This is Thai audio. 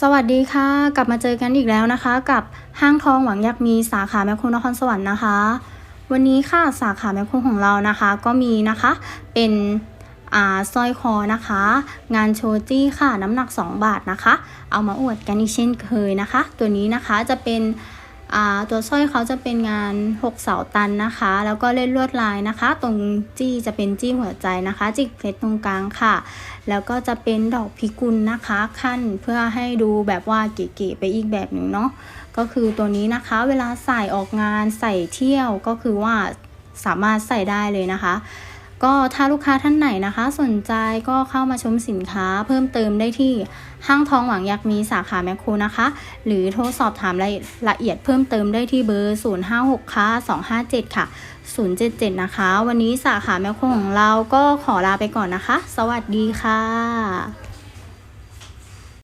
สวัสดีค่ะ กลับมาเจอกันอีกแล้วนะคะ กับห้างทองหวังอยากมีสาขาแมคโครนครสวรรค์นะคะ วันนี้ค่ะสาขาแมคโครของเรานะคะ ก็มีนะคะเป็นอ่าสร้อยคอนะคะ งานโชจี้ค่ะน้ำหนัก 2 บาทนะคะ เอามาอวดกันอีกเช่นเคยนะคะ ตัวนี้นะคะจะเป็น ตัวสร้อยเขาจะเป็นงาน 6 เสาตันนะคะ แล้วก็เล่นลวดลายนะคะ ตรงจี้จะเป็นจี้หัวใจนะคะ จิกเพชรตรงกลางค่ะ แล้วก็จะเป็นดอกพิกุลนะคะ ขั้นเพื่อให้ดูแบบว่าเก๋ๆไปอีกแบบหนึ่งเนาะก็คือตัวนี้นะคะ เวลาใส่ออกงานใส่เที่ยวก็คือว่าสามารถใส่ได้เลยนะคะ ก็ถ้าลูกค้าท่านไหนนะคะ สนใจก็เข้ามาชมสินค้าเพิ่มเติมได้ที่ห้างทองหวังอยากมีสาขาแมคโครนะคะ หรือโทรสอบถามรายละเอียดเพิ่มเติมได้ที่เบอร์ 056 ค่ะ 257 ค่ะ 077 นะคะ วันนี้สาขาแมคโครของเราก็ขอลาไปก่อนนะคะ สวัสดีค่ะ